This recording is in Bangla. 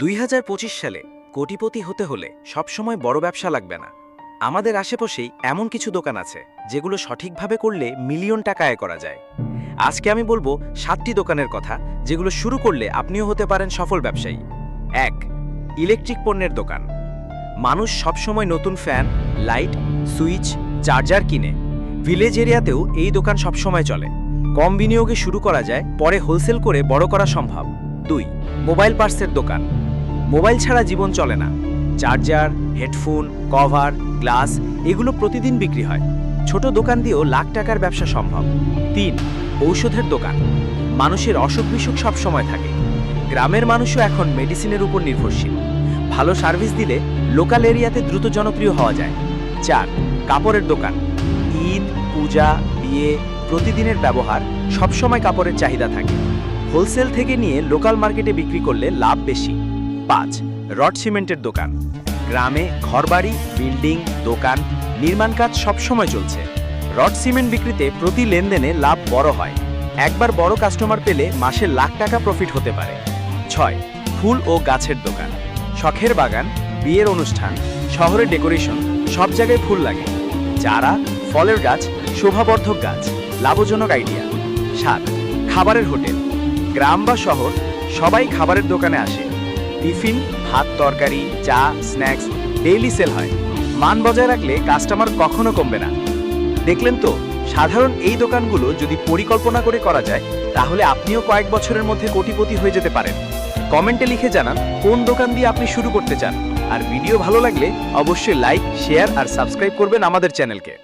দুই হাজার পঁচিশ সালে কোটিপতি হতে হলে সবসময় বড় ব্যবসা লাগবে না। আমাদের আশেপাশেই এমন কিছু দোকান আছে, যেগুলো সঠিকভাবে করলে মিলিয়ন টাকা আয় করা যায়। আজকে আমি বলব সাতটি দোকানের কথা, যেগুলো শুরু করলে আপনিও হতে পারেন সফল ব্যবসায়ী। এক, ইলেকট্রিক পণ্যের দোকান। মানুষ সবসময় নতুন ফ্যান, লাইট, সুইচ, চার্জার কিনে। ভিলেজ এরিয়াতেও এই দোকান সবসময় চলে। কম বিনিয়োগে শুরু করা যায়, পরে হোলসেল করে বড় করা সম্ভব। দুই, মোবাইল পার্সের দোকান। মোবাইল ছাড়া জীবন চলে না। চার্জার, হেডফোন, কভার, গ্লাস, এগুলো প্রতিদিন বিক্রি হয়। ছোট দোকান দিয়েও লাখ টাকার ব্যবসা সম্ভব। তিন, ঔষধের দোকান। মানুষের অসুখ বিসুখ সবসময় থাকে। গ্রামের মানুষও এখন মেডিসিনের উপর নির্ভরশীল। ভালো সার্ভিস দিলে লোকাল এরিয়াতে দ্রুত জনপ্রিয় হওয়া যায়। চার, কাপড়ের দোকান। ঈদ, পূজা, বিয়ে, প্রতিদিনের ব্যবহার, সবসময় কাপড়ের চাহিদা থাকে। হোলসেল থেকে নিয়ে লোকাল মার্কেটে বিক্রি করলে লাভ বেশি। পাঁচ, রড সিমেন্টের দোকান। গ্রামে, ঘরবাড়ি, বিল্ডিং, দোকান, নির্মাণ কাজ সবসময় চলছে। রড সিমেন্ট বিক্রিতে প্রতি লেনদেনে লাভ বড় হয়। একবার বড় কাস্টমার পেলে মাসে লাখ টাকা প্রফিট হতে পারে। ছয়, ফুল ও গাছের দোকান। শখের বাগান, বিয়ের অনুষ্ঠান শহরের ডেকোরেশন, সব জায়গায় ফুল লাগে। চারা, ফলের গাছ, শোভাবর্ধক গাছ, লাভজনক আইডিয়া। সাত, খাবারের হোটেল। গ্রাম বা শহর, সবাই খাবারের দোকানে আসে। টিফিন, ভাত তরকারি, চা, স্ন্যাক্স ডেইলি সেল হয়। মান বজায় রাখলে কাস্টমার কখনো কমবে না। দেখলেন তো, সাধারণ এই দোকানগুলো যদি পরিকল্পনা করে করা যায়, তাহলে আপনিও কয়েক বছরের মধ্যে কোটিপতি হয়ে যেতে পারেন। কমেন্টে লিখে জানান কোন দোকান দিয়ে আপনি শুরু করতে চান। আর ভিডিও ভালো লাগলে অবশ্যই লাইক শেয়ার আর সাবস্ক্রাইব করবেন আমাদের চ্যানেলকে।